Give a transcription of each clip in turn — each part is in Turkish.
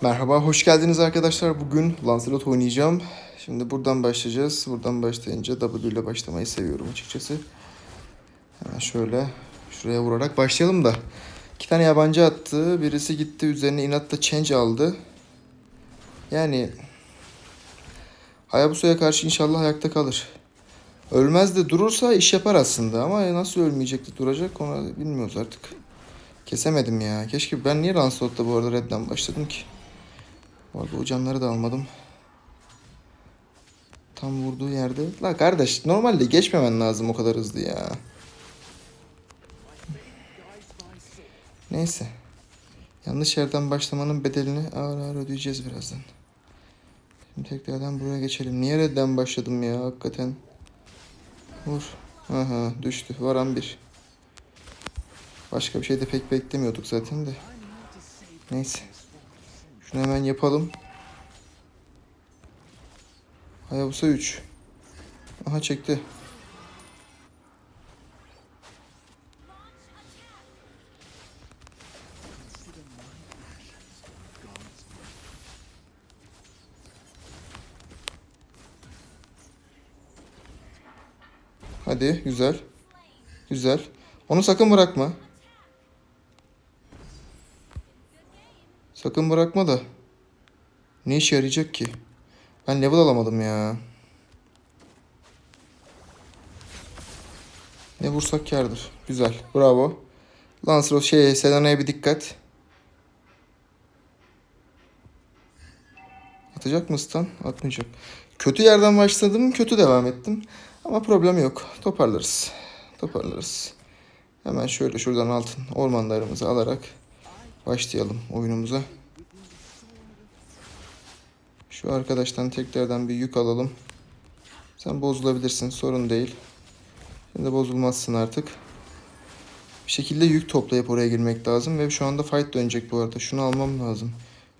Merhaba, hoş geldiniz arkadaşlar. Bugün Lancelot oynayacağım. Şimdi buradan başlayacağız. Buradan başlayınca W ile başlamayı seviyorum açıkçası. Hemen şöyle şuraya vurarak başlayalım da. İki tane yabancı attı. Birisi gitti üzerine inatla change aldı. Yani Hayabusa'ya karşı inşallah ayakta kalır. Ölmez de durursa iş yapar aslında ama nasıl ölmeyecek de duracak onu bilmiyoruz artık. Kesemedim ya. Keşke ben niye Lancelot'ta bu arada redden başladım ki? Bu arada o canları da almadım. Tam vurduğu yerde. La kardeş normalde geçmemen lazım o kadar hızlı ya. Neyse. Yanlış yerden başlamanın bedelini ağır ağır ödeyeceğiz birazdan. Şimdi tekrardan buraya geçelim. Niye redden başladım ya hakikaten. Vur. Aha düştü. Varan bir. Başka bir şey de pek beklemiyorduk zaten de. Neyse. Şunu hemen yapalım. Hayabusa 3. Aha çekti. Hadi güzel. Güzel. Onu sakın bırakma. Sakın bırakma da. Ne işe yarayacak ki? Ben level alamadım ya. Ne vursak kârdır. Güzel. Bravo. Lancelot şey Selena'ya bir dikkat. Atacak mı stun? Atmayacak. Kötü yerden başladım. Kötü devam ettim. Ama problem yok. Toparlarız. Toparlarız. Hemen şöyle şuradan altın ormanlarımızı alarak başlayalım oyunumuza. Şu arkadaştan tekrardan bir yük alalım. Sen bozulabilirsin. Sorun değil. Şimdi bozulmazsın artık. Bir şekilde yük toplayıp oraya girmek lazım. Ve şu anda fight dönecek bu arada. Şunu almam lazım.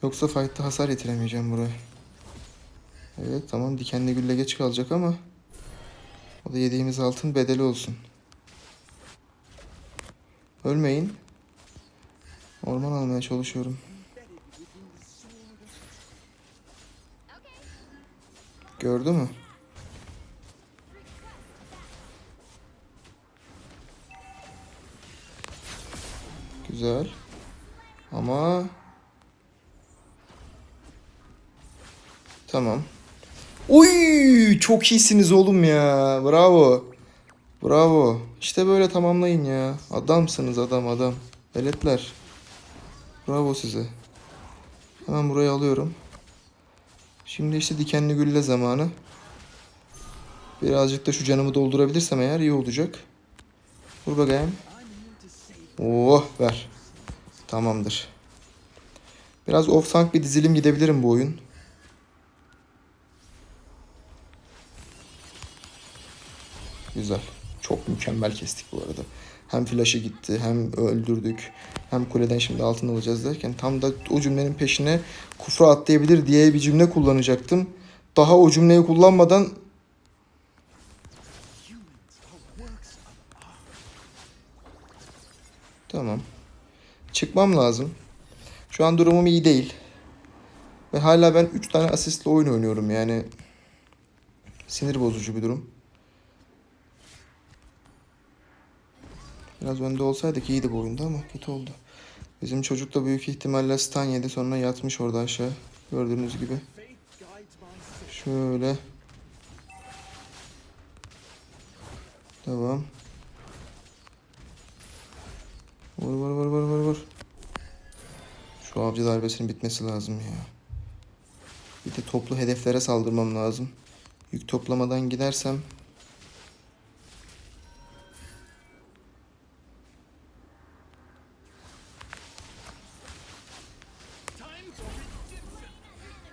Yoksa fight'ta hasar yetiremeyeceğim buraya. Evet tamam dikenli gülle geç kalacak ama o da yediğimiz altın bedeli olsun. Ölmeyin. Orman almaya çalışıyorum. Gördü mü? Güzel. Ama Tamam. Uy, çok iyisiniz oğlum ya. Bravo. Bravo. İşte böyle tamamlayın ya. Adamsınız adam adam. Veletler. Bravo size. Hemen burayı alıyorum. Şimdi işte dikenli gülle zamanı. Birazcık da şu canımı doldurabilirsem eğer iyi olacak. Vur bakayım. Oh ver. Tamamdır. Biraz off tank bir dizilim gidebilirim bu oyun. Güzel. Çok mükemmel kestik bu arada. Hem flash'ı gitti hem öldürdük. Hem kuleden şimdi altın alacağız derken tam da o cümlenin peşine kufra atlayabilir diye bir cümle kullanacaktım. Daha o cümleyi kullanmadan Tamam. Çıkmam lazım. Şu an durumum iyi değil. Ve hala ben 3 tane asistle oyun oynuyorum yani. Sinir bozucu bir durum. Biraz önde olsaydık iyiydi bu oyunda ama kötü oldu. Bizim çocuk da büyük ihtimalle stun yedi sonra yatmış orada aşağı. Gördüğünüz gibi. Şöyle. Devam. Vur vur vur vur vur vur. Şu avcı darbesinin bitmesi lazım ya. Bir de toplu hedeflere saldırmam lazım. Yük toplamadan gidersem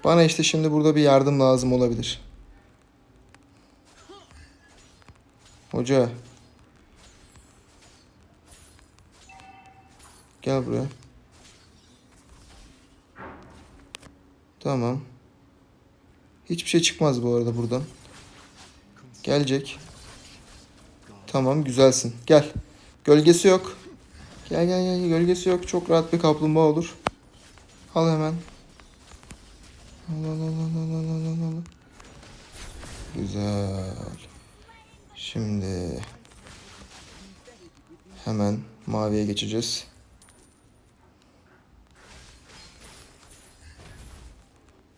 Bana işte şimdi burada bir yardım lazım olabilir. Hoca. Gel buraya. Tamam. Hiçbir şey çıkmaz bu arada buradan. Gelecek. Tamam güzelsin. Gel. Gölgesi yok. Gel gel gel. Gölgesi yok. Çok rahat bir kaplumbağa olur. Al hemen. Al al al al al al al al. Güzel. Şimdi hemen maviye geçeceğiz.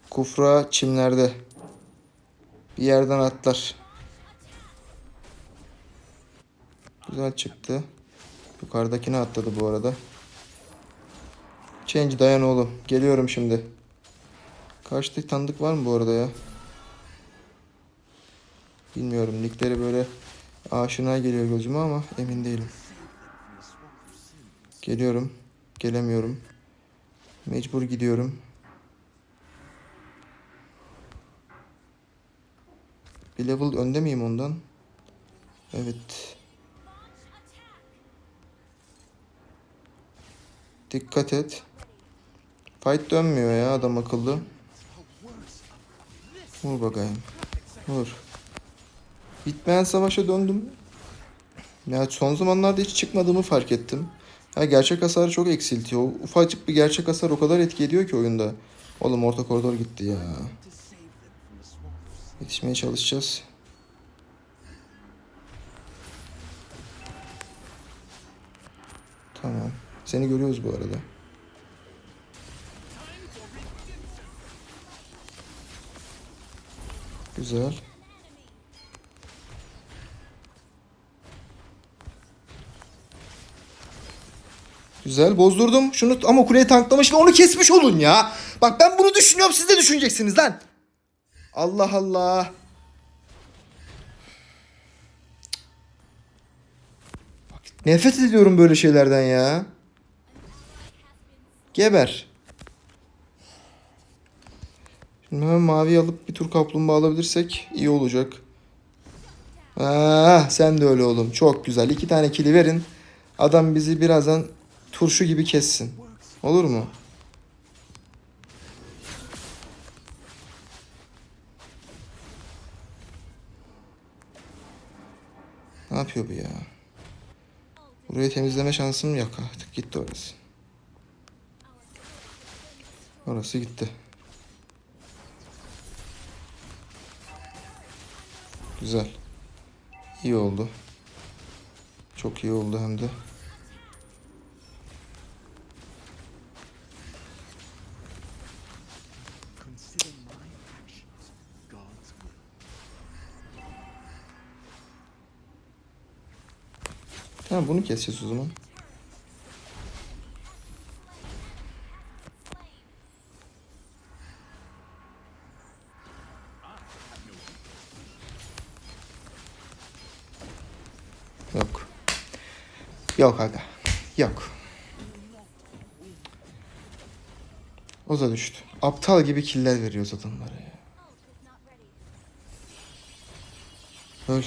Kufra çimlerde. Bir yerden atlar. Güzel çıktı. Yukarıdakine atladı bu arada. Change dayan oğlum. Geliyorum şimdi. Karşıda tanıdık var mı bu arada ya? Bilmiyorum. Nickleri böyle aşina geliyor gözüme ama emin değilim. Geliyorum. Gelemiyorum. Mecbur gidiyorum. Bir level önde miyim ondan? Evet. Dikkat et. Fight dönmüyor ya adam akıllı. Vur bakayım. Vur. Bitmeyen savaşa döndüm. Ya son zamanlarda hiç çıkmadığımı fark ettim. Ha, gerçek hasarı çok eksiltiyor. Ufacık bir gerçek hasar o kadar etki ediyor ki oyunda. Oğlum orta koridor gitti ya. Yetişmeye çalışacağız. Tamam. Seni görüyoruz bu arada. Güzel. Güzel bozdurdum. Şunu ama kuleyi tanklamış ve onu kesmiş olun ya. Bak ben bunu düşünüyorum siz de düşüneceksiniz lan. Allah Allah. Bak, nefret ediyorum böyle şeylerden ya. Geber. Şimdi hemen mavi alıp bir tur kaplumbağa alabilirsek iyi olacak. Ah, sen de öyle oğlum. Çok güzel. İki tane kili verin. Adam bizi birazdan turşu gibi kessin. Olur mu? Ne yapıyor bu ya? Burayı temizleme şansım yok artık. Gitti orası. Orası gitti. Güzel. İyi oldu. Çok iyi oldu hem de. Tamam bunu keseceğiz o zaman. Yok aga. Yok. O da düştü. Aptal gibi killer veriyoruz adamlara ya. Öl.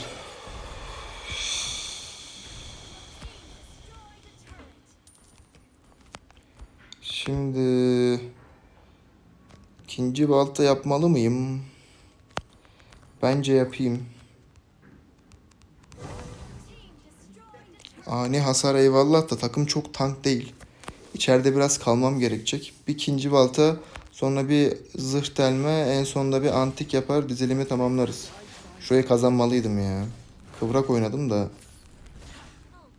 Şimdi ikinci balta yapmalı mıyım? Bence yapayım. Ani hasar eyvallah da takım çok tank değil. İçeride biraz kalmam gerekecek. Bir ikinci balta sonra bir zırh delme en sonunda bir antik yapar dizilimi tamamlarız. Şurayı kazanmalıydım ya. Kıvrak oynadım da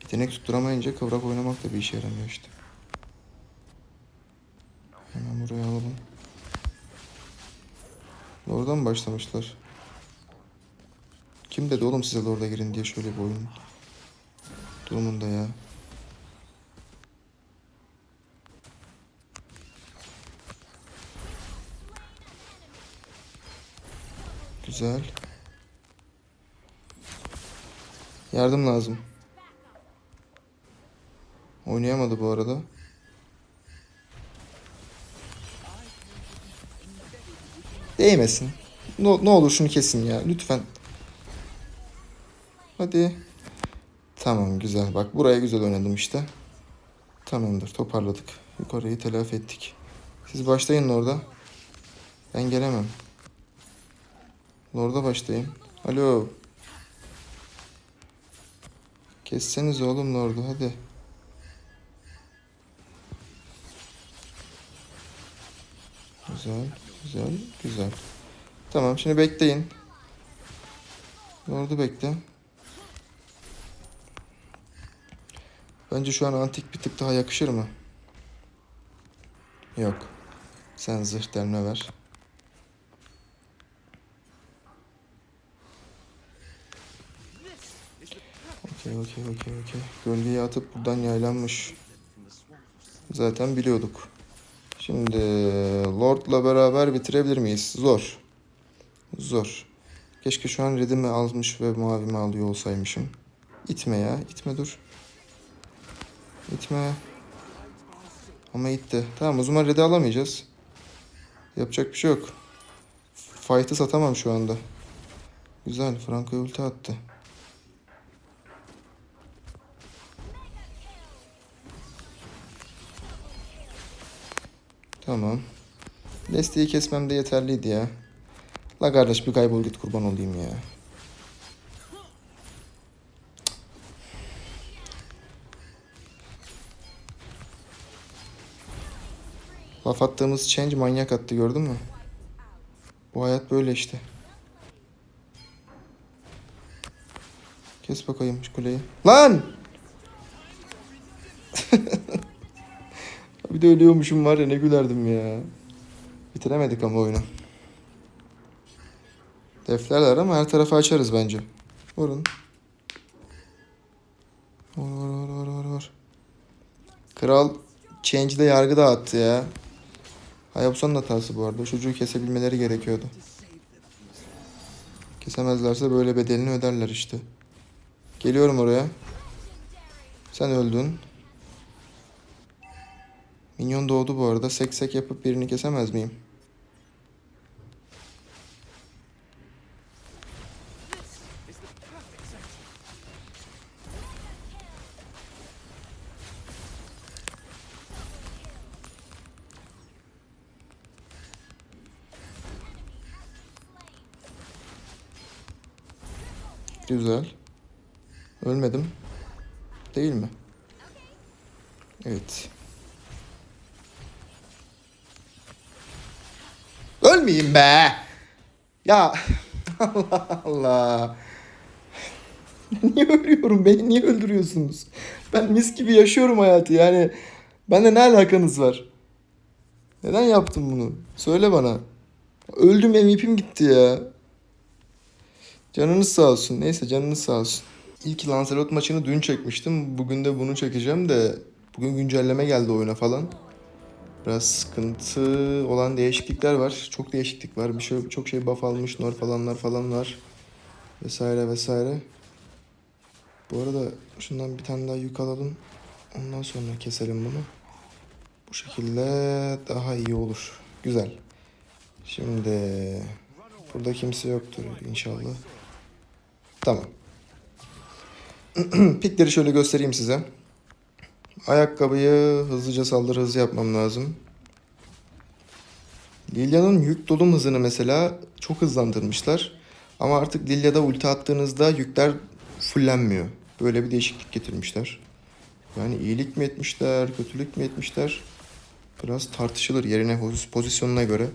yetenek tutturamayınca kıvrak oynamak da bir işe yaramıyor işte. Hemen buraya alalım. Oradan mı başlamışlar? Kim dedi oğlum size orada girin diye şöyle bir oyun durumunda ya. Güzel. Yardım lazım. Oynayamadı bu arada. Değmesin. Ne, ne olur şunu kesin ya lütfen. Hadi. Tamam güzel. Bak buraya güzel oynadım işte. Tamamdır toparladık. Yukarıyı telafi ettik. Siz başlayın orada. Ben gelemem. Orada başlayın. Alo. Kesseniz oğlum orada hadi. Güzel, güzel, güzel. Tamam şimdi bekleyin. Orada bekle. Bence şu an antik bir tık daha yakışır mı? Yok. Sen zırh delme ver. Okey okey okey okey. Gölgeyi atıp buradan yaylanmış. Zaten biliyorduk. Şimdi Lord'la beraber bitirebilir miyiz? Zor. Zor. Keşke şu an redimi almış ve mavimi alıyor olsaymışım. İtme ya. itme dur. İtme. Ama itti. Tamam o zaman red'i alamayacağız. Yapacak bir şey yok. Fight'ı satamam şu anda. Güzel. Franco ulti attı. Tamam. Desteği kesmem de yeterliydi ya. La kardeş bir kaybol git kurban olayım ya. Laf attığımız change manyak attı gördün mü? Bu hayat böyle işte. Kes bakayım şu kuleyi. Lan! bir de ölüyormuşum var ya ne gülerdim ya. Bitiremedik ama oyunu. Deflerler ama her tarafı açarız bence. Vurun. Vur vur vur vur vur. Kral Change'de yargı dağıttı ya. Hayabusa'nın hatası bu arada. Çocuğu kesebilmeleri gerekiyordu. Kesemezlerse böyle bedelini öderler işte. Geliyorum oraya. Sen öldün. Minyon doğdu bu arada. Sek sek yapıp birini kesemez miyim? Güzel. Ölmedim. Değil mi? Evet. Ölmeyeyim be. Ya Allah Allah. niye ölüyorum? Beni niye öldürüyorsunuz? Ben mis gibi yaşıyorum hayatı yani. Bende ne alakanız var? Neden yaptın bunu? Söyle bana. Öldüm MVP'm gitti ya. Canınız sağ olsun. Neyse canınız sağ olsun. İlk Lancelot maçını dün çekmiştim. Bugün de bunu çekeceğim de bugün güncelleme geldi oyuna falan. Biraz sıkıntı olan değişiklikler var. Çok değişiklik var. Bir şey çok şey buff almış, nor falanlar falan var. Vesaire vesaire. Bu arada şundan bir tane daha yük alalım. Ondan sonra keselim bunu. Bu şekilde daha iyi olur. Güzel. Şimdi burada kimse yoktur inşallah. Tamam. Pikleri şöyle göstereyim size. Ayakkabıyı hızlıca saldırı hızı yapmam lazım. Lilia'nın yük dolum hızını mesela çok hızlandırmışlar. Ama artık Lilia'da ulti attığınızda yükler fullenmiyor. Böyle bir değişiklik getirmişler. Yani iyilik mi etmişler, kötülük mü etmişler? Biraz tartışılır yerine, pozisyonuna göre.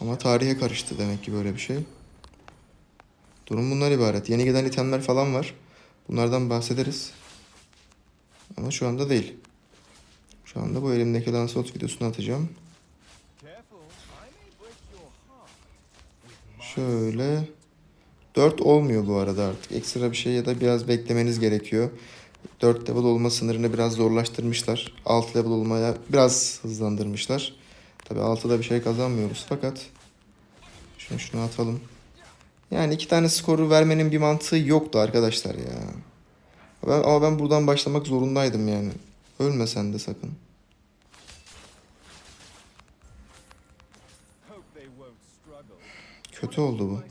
Ama tarihe karıştı demek ki böyle bir şey. Durum bunlar ibaret. Yeni gelen itemler falan var. Bunlardan bahsederiz. Ama şu anda değil. Şu anda bu elimdeki Lancelot videosunu atacağım. Şöyle. 4 olmuyor bu arada artık. Ekstra bir şey ya da biraz beklemeniz gerekiyor. 4 level olma sınırını biraz zorlaştırmışlar. 6 level olmaya biraz hızlandırmışlar. Tabi 6'da bir şey kazanmıyoruz fakat şunu şunu atalım. Yani iki tane skoru vermenin bir mantığı yoktu arkadaşlar ya. Ben, ama ben buradan başlamak zorundaydım yani. Ölme sen de sakın. Kötü oldu bu.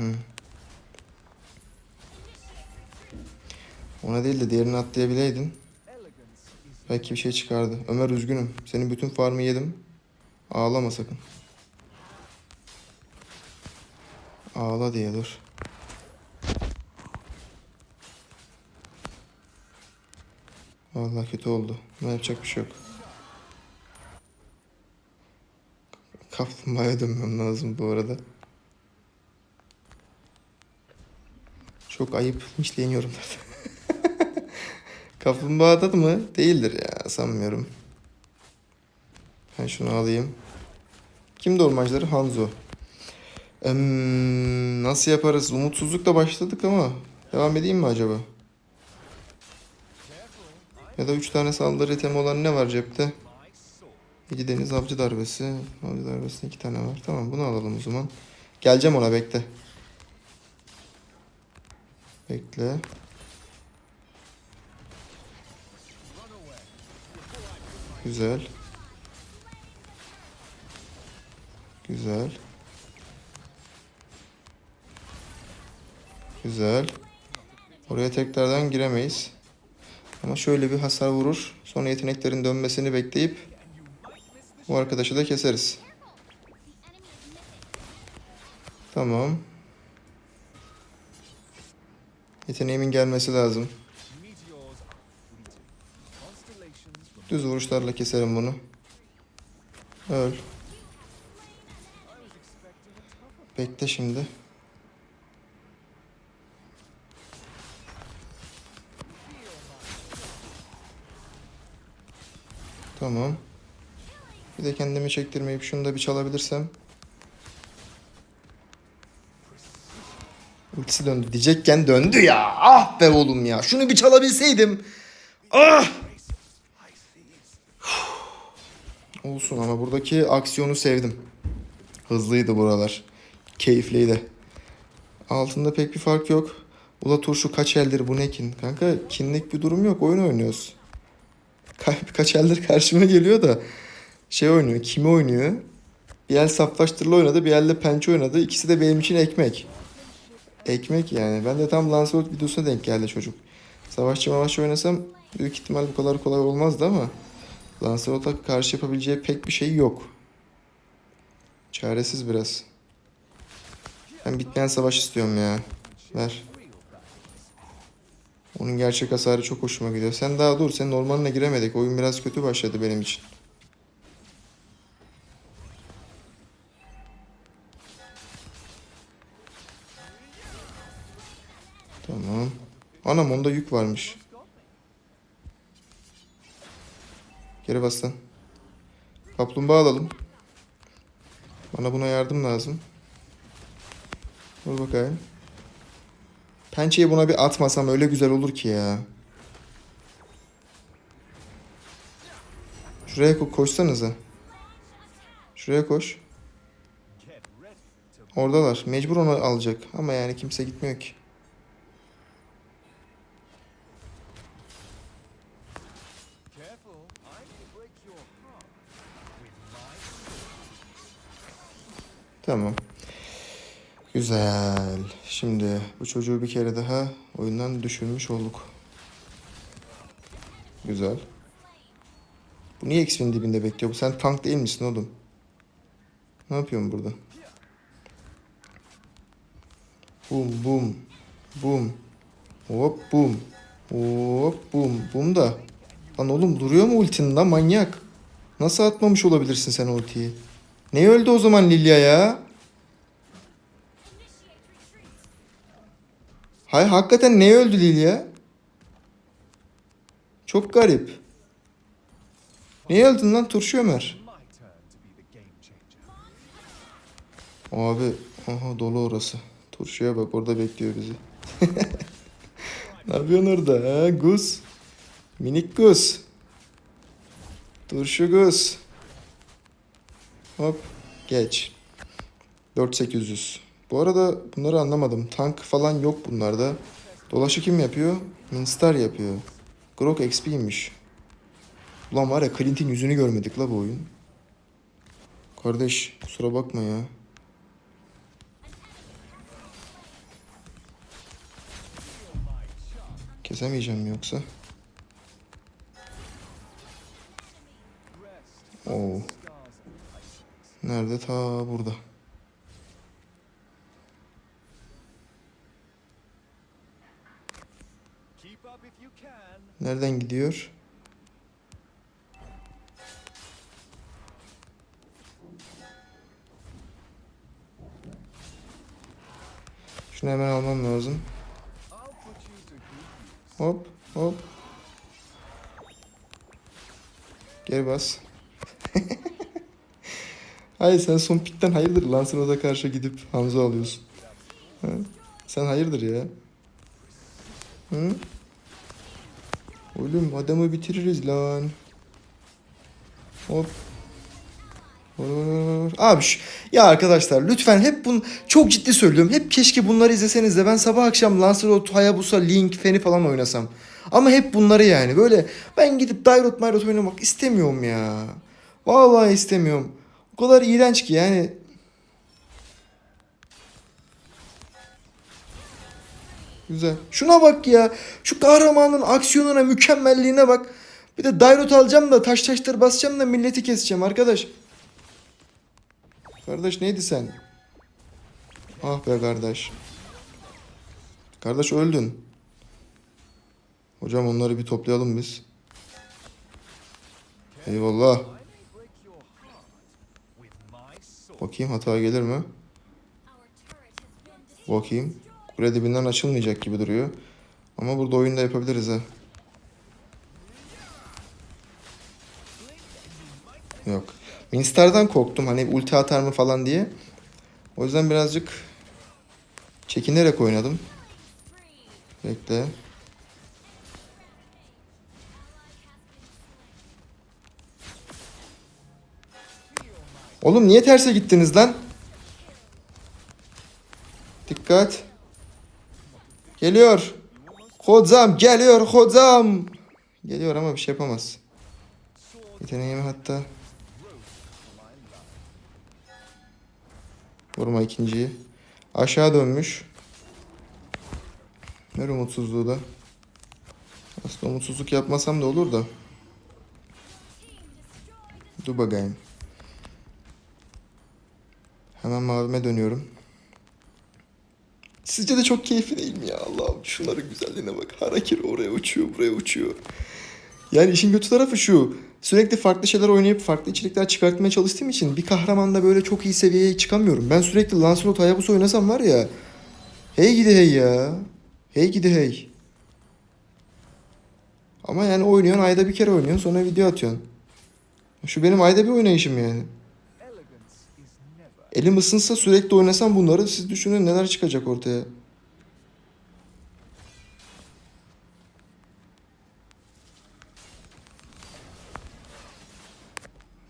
Hı. Ona değil de diğerini atlayabileydin. Belki bir şey çıkardı. Ömer üzgünüm. Senin bütün farmı yedim. Ağlama sakın. Ağla diye dur. Vallahi kötü oldu. Ne yapacak bir şey yok. Kaplumbağaya dönmem lazım bu arada. Çok ayıp linçleniyorum zaten. Kaplumbağada mı? Değildir ya sanmıyorum. Ben şunu alayım. Kimdi ormancıları? Hanzo. Em, nasıl yaparız? Umutsuzlukla başladık ama devam edeyim mi acaba? Ya da 3 tane saldırı itemi olan ne var cepte? İki deniz avcı darbesi. Avcı darbesinde iki tane var. Tamam bunu alalım o zaman. Geleceğim ona bekle. Bekle. Güzel. Güzel. Güzel. Oraya tekrardan giremeyiz. Ama şöyle bir hasar vurur. Sonra yeteneklerin dönmesini bekleyip bu arkadaşı da keseriz. Tamam. Yeteneğimin gelmesi lazım. Düz vuruşlarla keserim bunu. Öl. Bekle şimdi. Tamam. Bir de kendimi çektirmeyip şunu da bir çalabilirsem. Ultisi döndü diyecekken döndü ya. Ah be oğlum ya. Şunu bir çalabilseydim. Ah! Olsun ama buradaki aksiyonu sevdim. Hızlıydı buralar. Keyifliydi. Altında pek bir fark yok. Ula turşu kaç eldir bu ne kin? Kanka kinlik bir durum yok. Oyun oynuyoruz. Ka- kaç eldir karşıma geliyor da şey oynuyor. Kimi oynuyor? Bir el saflaştırılı oynadı. Bir elde pençe oynadı. İkisi de benim için ekmek. Ekmek yani. Ben de tam Lancelot videosuna denk geldi çocuk. Savaşçı mavaşçı oynasam büyük ihtimal bu kadar kolay olmazdı ama Lancelot'a karşı yapabileceği pek bir şey yok. Çaresiz biraz. Ben bitmeyen savaş istiyorum ya. Ver. Onun gerçek hasarı çok hoşuma gidiyor. Sen daha dur. Senin ormanına giremedik. Oyun biraz kötü başladı benim için. Tamam. Anam onda yük varmış. Geri bas lan. Kaplumbağa alalım. Bana buna yardım lazım. Dur bakayım. Pençeyi buna bir atmasam öyle güzel olur ki ya. Şuraya ko- koşsanıza. Şuraya koş. Oradalar. Mecbur onu alacak. Ama yani kimse gitmiyor ki. Tamam. Güzel. Şimdi bu çocuğu bir kere daha oyundan düşürmüş olduk. Güzel. Bu niye X-Wing dibinde bekliyor? Sen tank değil misin oğlum? Ne yapıyorsun burada? Bum bum. Bum. Hop bum. Hop bum. Bum da. Lan oğlum duruyor mu ultin lan manyak? Nasıl atmamış olabilirsin sen ultiyi? Ne öldü o zaman Lilia ya? Hay hakikaten ne öldü Lilia? Çok garip. Niye öldün lan Turşu Ömer? Abi aha dolu orası. Turşuya bak orada bekliyor bizi. ne yapıyorsun orada ha Gus? Minik Gus. Turşu Gus. Hop geç. 4800. Bu arada bunları anlamadım. Tank falan yok bunlarda. Dolaşı kim yapıyor? Minstar yapıyor. Grok XP'ymiş. Ulan var ya Clint'in yüzünü görmedik la bu oyun. Kardeş kusura bakma ya. Kesemeyeceğim yoksa? Oo. Nerede? Ta burada. Nereden gidiyor? Şunu hemen almam lazım. Hop hop. Geri bas. Hayır sen son pikten hayırdır Lancelot'a karşı gidip Hamza alıyorsun. Ha? Sen hayırdır ya. Hı? Oğlum adamı bitiririz lan. Hop. Abi şu, ya arkadaşlar lütfen hep bun çok ciddi söylüyorum. Hep keşke bunları izleseniz de ben sabah akşam Lancelot, Hayabusa, Link, Feni falan oynasam. Ama hep bunları yani böyle ben gidip Dairot Mayrot oynamak istemiyorum ya. Vallahi istemiyorum. O kadar iğrenç ki yani. Güzel. Şuna bak ya. Şu kahramanın aksiyonuna, mükemmelliğine bak. Bir de Dairot alacağım da taş taşları basacağım da milleti keseceğim arkadaş. Kardeş neydi sen? Ah be kardeş. Kardeş öldün. Hocam onları bir toplayalım biz. Eyvallah. Bakayım hata gelir mi? Bakayım. Kule dibinden açılmayacak gibi duruyor. Ama burada oyunda yapabiliriz ha. Yok. Minstar'dan korktum hani ulti atar mı falan diye. O yüzden birazcık çekinerek oynadım. Bekle. Oğlum niye terse gittiniz lan? Dikkat. Geliyor. Hocam geliyor hocam. Geliyor ama bir şey yapamaz. Yeteneğimi hatta. Vurma ikinciyi. Aşağı dönmüş. Ver umutsuzluğu da. Aslında umutsuzluk yapmasam da olur da. Dur bakayım. Hemen mavime dönüyorum. Sizce de çok keyifli değil mi ya? Allah'ım şunların güzelliğine bak. Harakiri oraya uçuyor, buraya uçuyor. Yani işin kötü tarafı şu. Sürekli farklı şeyler oynayıp farklı içerikler çıkartmaya çalıştığım için bir kahramanda böyle çok iyi seviyeye çıkamıyorum. Ben sürekli Lancelot Hayabusa oynasam var ya. Hey gidi hey ya. Hey gidi hey. Ama yani oynuyorsun ayda bir kere oynuyorsun sonra video atıyorsun. Şu benim ayda bir oynayışım yani. Elim ısınsa sürekli oynasam bunları siz düşünün neler çıkacak ortaya.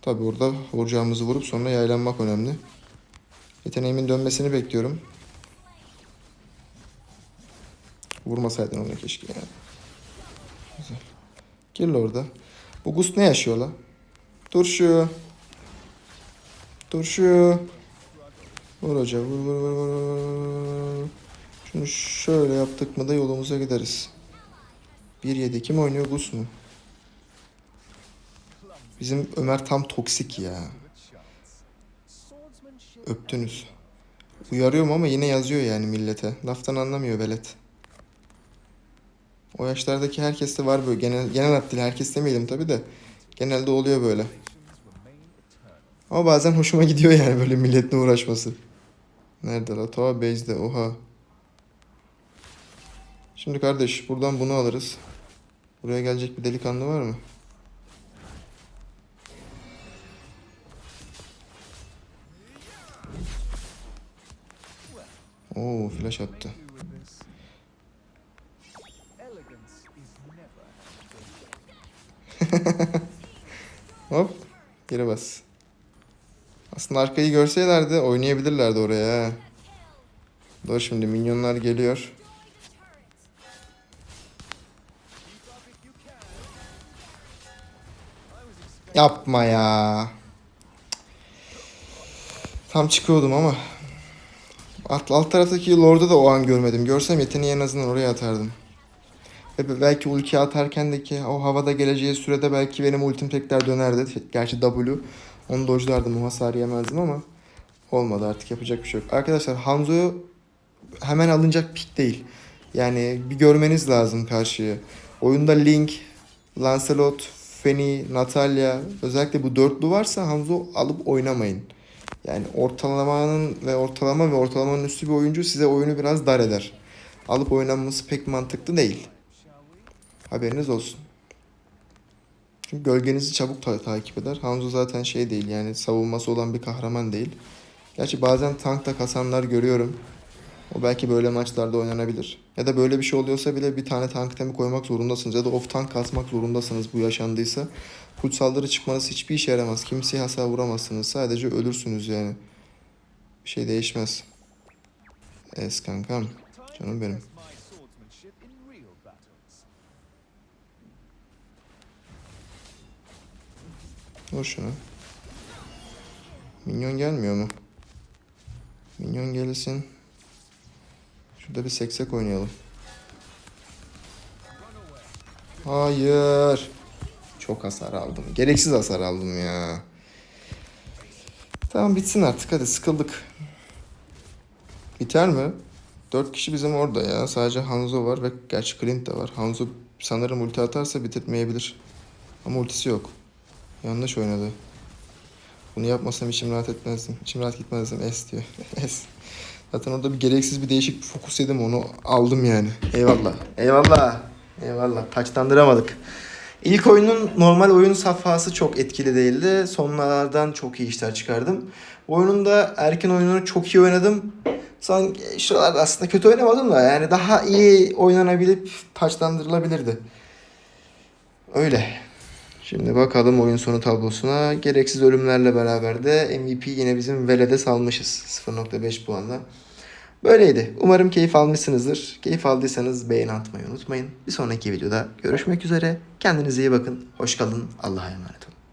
Tabi orada vuracağımızı vurup sonra yaylanmak önemli. Yeteneğimin dönmesini bekliyorum. Vurmasaydın onu keşke ya. Güzel. Gel orada. Bu Gust ne yaşıyor la? Turşu. Turşu. Vur hoca vur vur vur vur, vur. Şunu şöyle yaptık mı da yolumuza gideriz. 1-7 kim oynuyor Gus mu? Bizim Ömer tam toksik ya. Öptünüz. Uyarıyorum ama yine yazıyor yani millete. Laftan anlamıyor velet. O yaşlardaki herkeste var böyle genel genel hatlarıyla herkes demeyelim tabi de genelde oluyor böyle. Ama bazen hoşuma gidiyor yani böyle milletle uğraşması. Nerede la? Ta base'de. Oha. Şimdi kardeş buradan bunu alırız. Buraya gelecek bir delikanlı var mı? Oo flash attı. Hop. Geri bas. Aslında arkayı görselerdi oynayabilirlerdi oraya. Dur şimdi minyonlar geliyor. Yapma ya. Tam çıkıyordum ama. Alt, alt taraftaki Lord'u da o an görmedim. Görsem yeteneği en azından oraya atardım. Ve belki ulti atarken de ki o havada geleceği sürede belki benim ultim tekrar dönerdi. Gerçi W. Onu dojlardım o hasar yemezdim ama olmadı artık yapacak bir şey yok. Arkadaşlar Hanzo'yu hemen alınacak pik değil. Yani bir görmeniz lazım karşıyı. Oyunda Link, Lancelot, Feni, Natalia özellikle bu dörtlü varsa Hanzo alıp oynamayın. Yani ortalamanın ve ortalama ve ortalamanın üstü bir oyuncu size oyunu biraz dar eder. Alıp oynanması pek mantıklı değil. Haberiniz olsun. Çünkü gölgenizi çabuk ta- takip eder. Hanzo zaten şey değil yani savunması olan bir kahraman değil. Gerçi bazen tankta kasanlar görüyorum. O belki böyle maçlarda oynanabilir. Ya da böyle bir şey oluyorsa bile bir tane tank temi koymak zorundasınız. Ya da off tank kasmak zorundasınız bu yaşandıysa. Full saldırı çıkmanız hiçbir işe yaramaz. Kimseye hasar vuramazsınız. Sadece ölürsünüz yani. Bir şey değişmez. Es kankam. Canım benim. Vur şunu. Minyon gelmiyor mu? Minyon gelsin. Şurada bir seksek oynayalım. Hayır. Çok hasar aldım. Gereksiz hasar aldım ya. Tamam bitsin artık hadi sıkıldık. Biter mi? Dört kişi bizim orada ya. Sadece Hanzo var ve gerçi Clint de var. Hanzo sanırım ulti atarsa bitirtmeyebilir. Ama ultisi yok. Yanlış oynadı. Bunu yapmasam içim rahat etmezdim. İçim rahat gitmezdim. Es diyor. Es. Zaten orada bir gereksiz bir değişik bir fokus yedim. Onu aldım yani. Eyvallah. Eyvallah. Eyvallah. Taçlandıramadık. İlk oyunun normal oyun safhası çok etkili değildi. Sonralardan çok iyi işler çıkardım. Oyunun da erken oyununu çok iyi oynadım. Son şuralarda aslında kötü oynamadım da yani daha iyi oynanabilip taçlandırılabilirdi. Öyle. Şimdi bakalım oyun sonu tablosuna. Gereksiz ölümlerle beraber de MVP yine bizim Veled'e salmışız. 0.5 puanla. Böyleydi. Umarım keyif almışsınızdır. Keyif aldıysanız beğeni atmayı unutmayın. Bir sonraki videoda görüşmek üzere. Kendinize iyi bakın. Hoş kalın. Allah'a emanet olun.